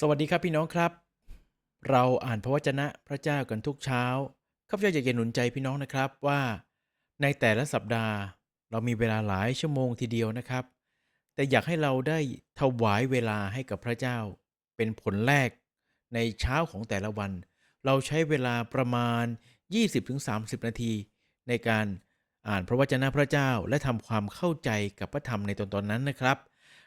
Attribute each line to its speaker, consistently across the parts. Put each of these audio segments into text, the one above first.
Speaker 1: สวัสดีครับพี่น้องครับ เราอ่านพระวจนะพระเจ้ากันทุกเช้าข้าพเจ้าอยากจะหนุนใจพี่น้องนะครับว่า ในแต่ละสัปดาห์ เรามีเวลาหลายชั่วโมงทีเดียวนะครับ แต่อยากให้เราได้ถวายเวลาให้กับพระเจ้า เป็นผลแรก ในเช้าของแต่ละวัน เราใช้เวลาประมาณ 20-30 นาที ในการอ่านพระวจนะพระเจ้าและทำความเข้าใจกับพระธรรมในตอนตอนนั้นนะครับ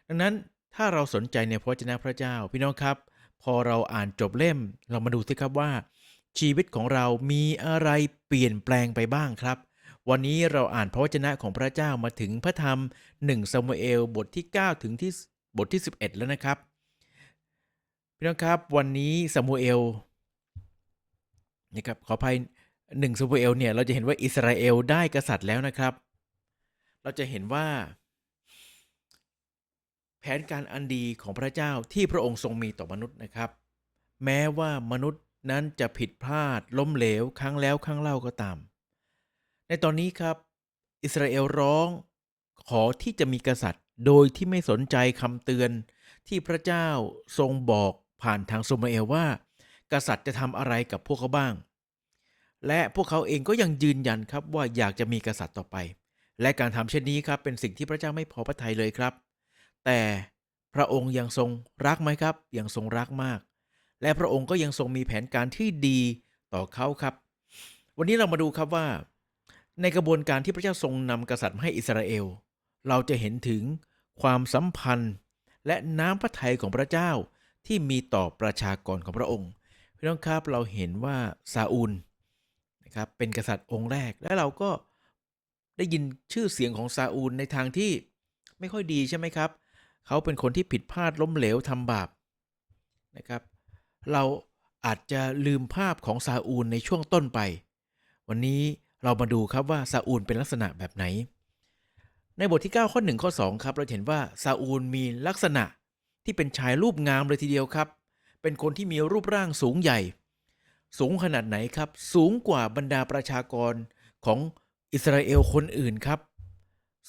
Speaker 1: ดังนั้น ถ้าเราสนใจในพระวจนะพระเจ้า พี่น้องครับ พอเราอ่านจบเล่มเรามาดูสิครับว่า ชีวิตของเรามีอะไรเปลี่ยนแปลงไปบ้างครับ วันนี้เราอ่านพระวจนะของพระเจ้ามาถึงพระธรรม1ซามูเอลบทที่ 9 ถึงที่บทที่ 11 แล้วนะครับ พี่น้องครับวันนี้ซามูเอลนะครับขออภัย1ซามูเอลเนี่ยเราจะเห็นว่าอิสราเอลได้กษัตริย์แล้วนะครับ เราจะเห็นว่า แผนการอันดีของพระเจ้าที่พระองค์ทรงมีต่อมนุษย์นะครับ แม้ว่ามนุษย์นั้นจะผิดพลาดล้มเหลวครั้งแล้วครั้งเล่าก็ตาม ในตอนนี้ครับ อิสราเอลร้องขอที่จะมีกษัตริย์ โดยที่ไม่สนใจคำเตือน ที่พระเจ้าทรงบอกผ่านทางโซมาเอลว่า กษัตริย์จะทำอะไรกับพวกเขาบ้าง และพวกเขาเองก็ยังยืนยันครับว่าอยากจะมีกษัตริย์ต่อไป และการทำเช่นนี้ครับเป็นสิ่งที่พระเจ้าไม่พอพระทัยเลยครับ แต่พระองค์ยังทรงรักไหมครับ ยังทรงรักมาก และพระองค์ก็ยังทรงมีแผนการที่ดีต่อเขาครับ วันนี้เรามาดูครับว่า ในกระบวนการที่พระเจ้าทรงนำกษัตริย์มาให้อิสราเอล เราจะเห็นถึงความสัมพันธ์ และน้ำพระทัยของพระเจ้าที่มีต่อประชากรของพระองค์พี่น้องครับเราเห็นว่าซาอูลนะครับเป็นกษัตริย์องค์แรก และเราก็ได้ยินชื่อเสียงของซาอูลในทางที่ไม่ค่อยดีใช่ไหมครับ เขาเป็นคนที่ผิดพลาดล้มเหลวทำบาปนะครับ เราอาจจะลืมภาพของซาอูลในช่วงต้นไป วันนี้เรามาดูครับว่าซาอูลเป็นลักษณะแบบไหน ในบทที่ 9 ข้อ 1 ข้อ 2 ครับ เราเห็นว่าซาอูลมีลักษณะที่เป็นชายรูปงามเลยทีเดียวครับ เป็นคนที่มีรูปร่างสูงใหญ่ สูงขนาดไหนครับ สูงกว่าบรรดาประชากรของอิสราเอลคนอื่นครับ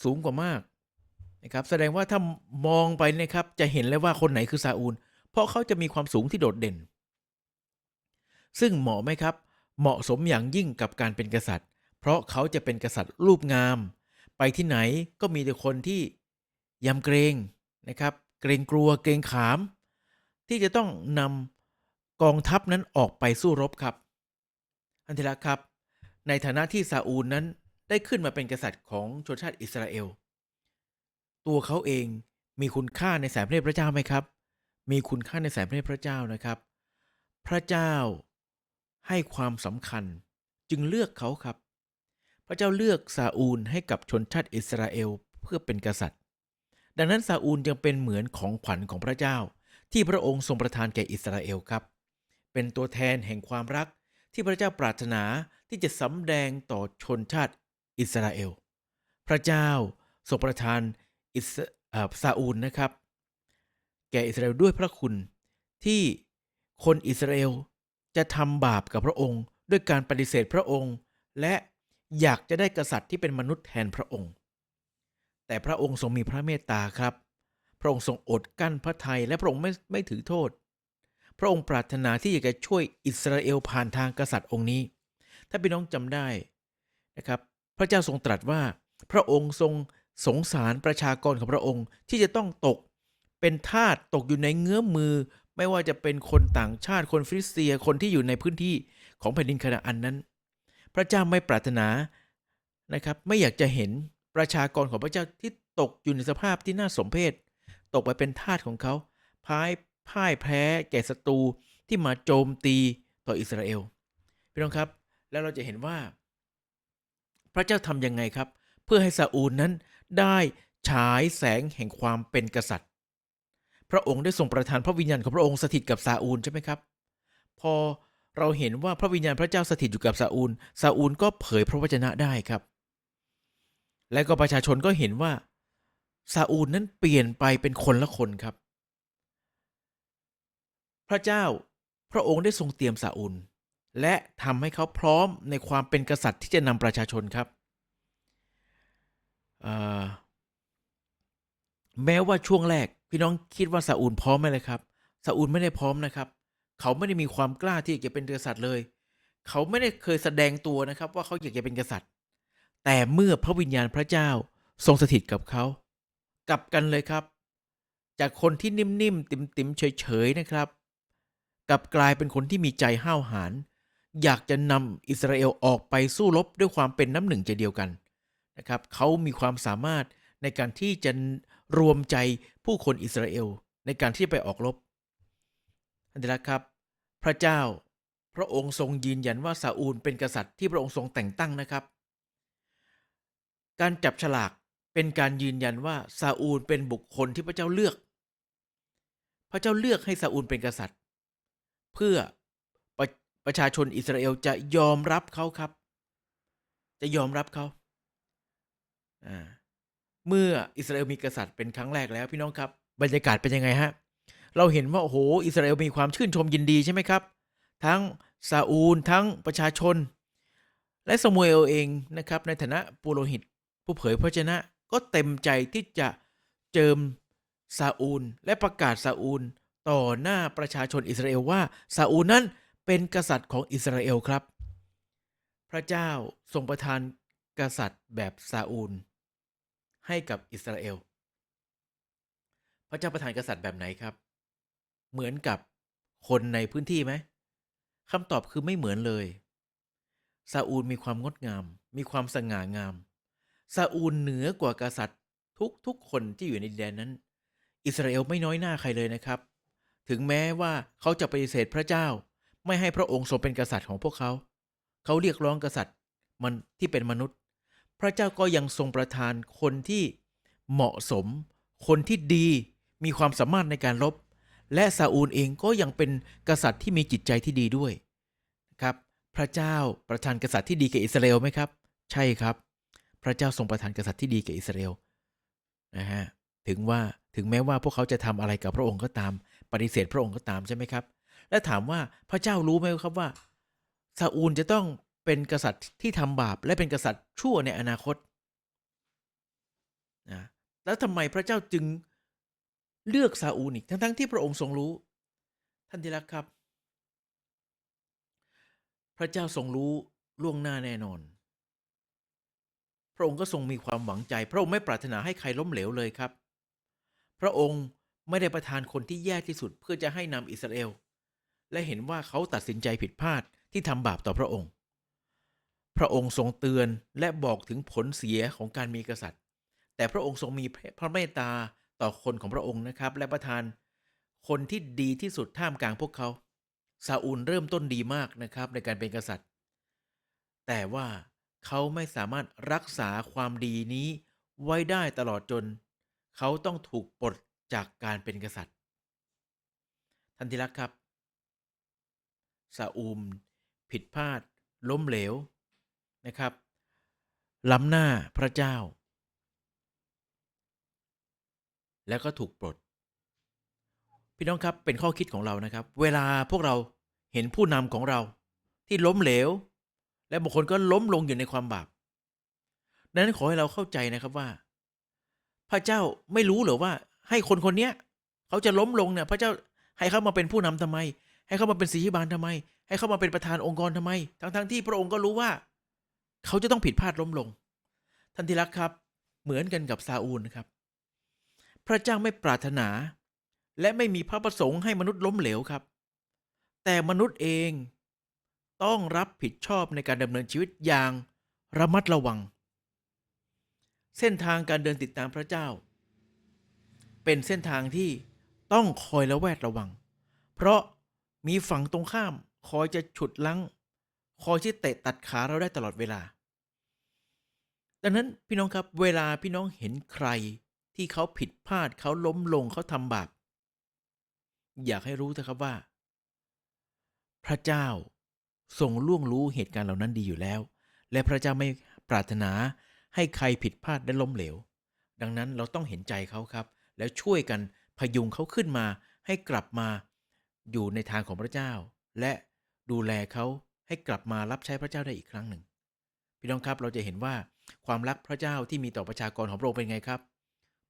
Speaker 1: สูงกว่ามาก นะครับแสดงว่าถ้ามองไปนะครับจะเห็นเลยว่าคนไหนคือซาอูล เพราะเขาจะมีความสูงที่โดดเด่น ซึ่งเหมาะไหมครับ เหมาะสมอย่างยิ่งกับการเป็นกษัตริย์ เพราะเขาจะเป็นกษัตริย์รูปงาม ไปที่ไหนก็มีแต่คนที่ยำเกรงนะครับ เกรงกลัวเกรงขาม ที่จะต้องนำกองทัพนั้นออกไปสู้รบครับ อันที่รักครับ ในฐานะที่ซาอูลนั้นได้ขึ้นมาเป็นกษัตริย์ของชนชาติอิสราเอล ตัวเขาเองมีคุณค่าในสายพระเนตรพระเจ้าไหมครับ มีคุณค่าในสายพระเนตรพระเจ้านะครับ พระเจ้าให้ความสำคัญจึงเลือกเขาครับ พระเจ้าเลือกซาอูลให้กับชนชาติอิสราเอลเพื่อเป็นกษัตริย์ ดังนั้นซาอูลจึงเป็นเหมือนของขวัญของพระเจ้า ที่พระองค์ทรงประทานแก่อิสราเอลครับ เป็นตัวแทนแห่งความรักที่พระเจ้าปรารถนาที่จะสำแดงต่อชนชาติอิสราเอล พระเจ้าทรงประทาน อิสซาอูลนะครับ แก่อิสราเอลด้วยพระคุณที่คนอิสราเอลจะทำบาปกับพระองค์ ด้วยการปฏิเสธพระองค์ และอยากจะได้กษัตริย์ที่เป็นมนุษย์แทนพระองค์ แต่พระองค์ทรงมีพระเมตตาครับ พระองค์ทรงอดกั้นพระทัยและพระองค์ไม่ไม่ถือโทษ พระองค์ปรารถนาที่อยากจะช่วยอิสราเอลผ่านทางกษัตริย์องค์นี้ ถ้าพี่น้องจำได้นะครับ พระเจ้าทรงตรัสว่าพระองค์ทรง สงสารประชากรของพระองค์ที่จะต้องตก เป็นทาสตกอยู่ในเงื้อมมือ ไม่ว่าจะเป็นคนต่างชาติคนฟิลิสเตียคนที่อยู่ในพื้นที่ของแผ่นดินคานาอันนั้น พระเจ้าไม่ปรารถนานะครับ ไม่อยากจะเห็นประชากรของพระเจ้าที่ตกอยู่ในสภาพที่น่าสมเพชตกไปเป็นทาสของเขาพ่ายพ่ายแพ้แก่ศัตรูที่มาโจมตีต่ออิสราเอลพี่น้องครับ แล้วเราจะเห็นว่า พระเจ้าทำยังไงครับ เพื่อให้ซาอูลนั้น ได้ฉายแสงแห่งความเป็นกษัตริย์ พระองค์ได้ทรงประทานพระวิญญาณของพระองค์สถิตกับซาอูลใช่ไหมครับ พอเราเห็นว่าพระวิญญาณพระเจ้าสถิตอยู่กับซาอูล ซาอูลก็เผยพระวจนะได้ครับ และก็ประชาชนก็เห็นว่าซาอูลนั้นเปลี่ยนไปเป็นคนละคนครับ พระเจ้าพระองค์ได้ทรงเตรียมซาอูล และทำให้เขาพร้อมในความเป็นกษัตริย์ที่จะนำประชาชนครับ แม้ว่าช่วงแรก พี่น้องคิดว่าซาอูลพร้อมไหมเลยครับซาอูลไม่ได้พร้อมนะครับ เขาไม่ได้มีความกล้าที่จะเป็นกษัตริย์เลย เขาไม่ได้เคยแสดงตัวนะครับ ว่าเขาอยากจะเป็นกษัตริย์ แต่เมื่อพระวิญญาณพระเจ้าทรงสถิตกับเขา กลับกันเลยครับ จากคนที่นิ่มๆติมๆเฉยๆนะครับ กลับกลายเป็นคนที่มีใจห้าวหาญอยากจะนำอิสราเอลออกไปสู้รบด้วยความเป็นน้ำหนึ่งใจเดียวกัน นะครับเขามีความสามารถในการที่จะรวมใจผู้คนอิสราเอลในการที่ไปออกรบท่านที่รักครับ พระเจ้าพระองค์ทรงยืนยันว่าซาอูลเป็นกษัตริย์ที่พระองค์ทรงแต่งตั้งนะครับ การจับฉลากเป็นการยืนยันว่าซาอูลเป็นบุคคลที่พระเจ้าเลือก พระเจ้าเลือกให้ซาอูลเป็นกษัตริย์ เพื่อประประชาชนอิสราเอลจะยอมรับเขาครับ จะยอมรับเขา อ่าเมื่ออิสราเอลมีกษัตริย์เป็นครั้งแรกแล้วพี่น้องครับบรรยากาศเป็นยังไงฮะเราเห็นว่าโอ้โหอิสราเอลมีความชื่นชมยินดีใช่ไหมครับ ทั้งซาอูลทั้งประชาชน และสมูเอลเองนะครับในฐานะปุโรหิต ผู้เผยพระชนะก็เต็มใจที่จะเจิมซาอูล และประกาศซาอูล ต่อหน้าประชาชนอิสราเอลว่าซาอูลนั้นเป็นกษัตริย์ของอิสราเอลครับ พระเจ้าทรงประทานกษัตริย์แบบซาอูล ให้กับอิสราเอล พระเจ้าประทานกษัตริย์แบบไหนครับ เหมือนกับคนในพื้นที่ไหมคำตอบคือไม่เหมือนเลยซาอูลมีความงดงาม มีความสง่างามซาอูลเหนือกว่ากษัตริย์ทุกทุกคนที่อยู่ในดินแดนนั้น อิสราเอลไม่น้อยหน้าใครเลยนะครับ ถึงแม้ว่าเขาจะปฏิเสธพระเจ้า ไม่ให้พระองค์ทรงเป็นกษัตริย์ของพวกเขา เขาเรียกร้องกษัตริย์มันที่เป็นมนุษย์ พระเจ้าก็ยังทรงประทานคนที่เหมาะสม คนที่ดีมีความสามารถในการรบ และซาอูลเองก็ยังเป็นกษัตริย์ที่มีจิตใจที่ดีด้วยครับ พระเจ้าประทานกษัตริย์ที่ดีแก่อิสราเอลไหมครับ ใช่ครับ พระเจ้าทรงประทานกษัตริย์ที่ดีแก่อิสราเอลนะฮะถึงว่าถึงแม้ว่าพวกเขาจะทำอะไรกับพระองค์ก็ตาม ปฏิเสธพระองค์ก็ตามใช่ไหมครับ และถามว่าพระเจ้ารู้ไหมครับว่าซาอูลจะต้อง เป็นกษัตริย์ที่ทำบาปและเป็นกษัตริย์ชั่วในอนาคตนะแล้วทำไมพระเจ้าจึงเลือกซาอูลอีกทั้งๆที่พระองค์ทรงรู้ ท่านที่รักครับ พระเจ้าทรงรู้ล่วงหน้าแน่นอน พระองค์ก็ทรงมีความหวังใจ พระองค์ไม่ปรารถนาให้ใครล้มเหลวเลยครับ พระองค์ไม่ได้ประทานคนที่แย่ที่สุดเพื่อจะให้นำอิสราเอล และเห็นว่าเขาตัดสินใจผิดพลาดที่ทำบาปต่อพระองค์ พระองค์ทรงเตือนและบอกถึงผลเสียของการมีกษัตริย์ แต่พระองค์ทรงมีพระเมตตาต่อคนของพระองค์นะครับ และประทานคนที่ดีที่สุดท่ามกลางพวกเขาซาอูลเริ่มต้นดีมากนะครับในการเป็นกษัตริย์ แต่ว่าเขาไม่สามารถรักษาความดีนี้ไว้ได้ตลอดจน เขาต้องถูกปลดจากการเป็นกษัตริย์ท่านที่รักครับซาอูลผิดพลาด ล้มเหลว นะครับ ล้ำหน้าพระเจ้า แล้วก็ถูกปลด พี่น้องครับเป็นข้อคิดของเรานะครับ เวลาพวกเราเห็นผู้นำของเราที่ล้มเหลว และบางคนก็ล้มลงอยู่ในความบาปดังนั้นขอให้เราเข้าใจนะครับว่า พระเจ้าไม่รู้หรือว่าให้คนคนนี้เขาจะล้มลงเนี่ยพระเจ้าให้เขามาเป็นผู้นำทำไม ให้เขามาเป็นสีบาลทำไม ให้เขามาเป็นประธานองค์กรทำไม ทั้งๆทที่พระองค์ก็รู้ว่า เขาจะต้องผิดพลาดล้มลง ท่านที่รักครับ เหมือนกันกับซาอูลนะครับ พระเจ้าไม่ปรารถนา และไม่มีพระประสงค์ให้มนุษย์ล้มเหลวครับ แต่มนุษย์เองต้องรับผิดชอบในการดำเนินชีวิตอย่างระมัดระวัง เส้นทางการเดินติดตามพระเจ้า เป็นเส้นทางที่ต้องคอยระแวดระวัง เพราะมีฝั่งตรงข้ามคอยจะฉุดลั้ง คอยที่เตะตัดขาเราได้ตลอดเวลา ดังนั้นพี่น้องครับเวลาพี่น้องเห็นใครที่เขาผิดพลาดเขาล้มลงเขาทำบาปอยากให้รู้เถอะครับว่า พระเจ้าทรงล่วงรู้เหตุการณ์เหล่านั้นดีอยู่แล้ว และพระเจ้าไม่ปรารถนาให้ใครผิดพลาดและล้มเหลว ดังนั้นเราต้องเห็นใจเขาครับ แล้วช่วยกันพยุงเขาขึ้นมาให้กลับมาอยู่ในทางของพระเจ้า และดูแลเขา ให้กลับมารับใช้พระเจ้าได้อีกครั้งหนึ่ง พี่น้องครับเราจะเห็นว่าความรักพระเจ้าที่มีต่อประชากรของพระองค์เป็นไงครับ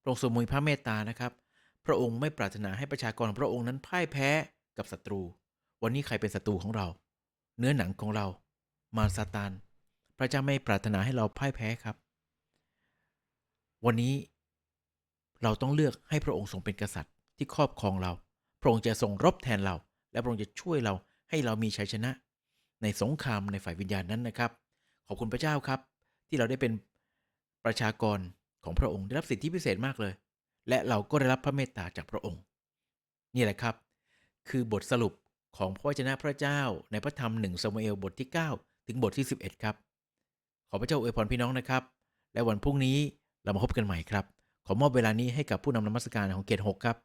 Speaker 1: พระองค์ทรงมีพระเมตตานะครับ พระองค์ไม่ปรารถนาให้ประชากรของพระองค์นั้นพ่ายแพ้กับศัตรู วันนี้ใครเป็นศัตรูของเรา เนื้อหนังของเรา มารซาตานพระเจ้าไม่ปรารถนาให้เราพ่ายแพ้ครับ วันนี้เราต้องเลือกให้พระองค์ทรงเป็นกษัตริย์ที่ครอบครองเรา พระองค์จะทรงรบแทนเรา และพระองค์จะช่วยเราให้เรามีชัยชนะ ในสงครามในฝ่ายวิญญาณนั้นนะครับ ขอบคุณพระเจ้าครับ ที่เราได้เป็นประชากรของพระองค์ได้รับสิทธิพิเศษมากเลย และเราก็ได้รับพระเมตตาจากพระองค์ นี่แหละครับ คือบทสรุปของพระวจนะพระเจ้าในพระธรรมหนึ่งสมุเอลบทที่ 9 ถึงบทที่ 11 ครับ ขอพระเจ้าอวยพรพี่น้องนะครับ และวันพรุ่งนี้เรามาพบกันใหม่ครับ ขอมอบเวลานี้ให้กับผู้นำนมัสการของเกต6ครับ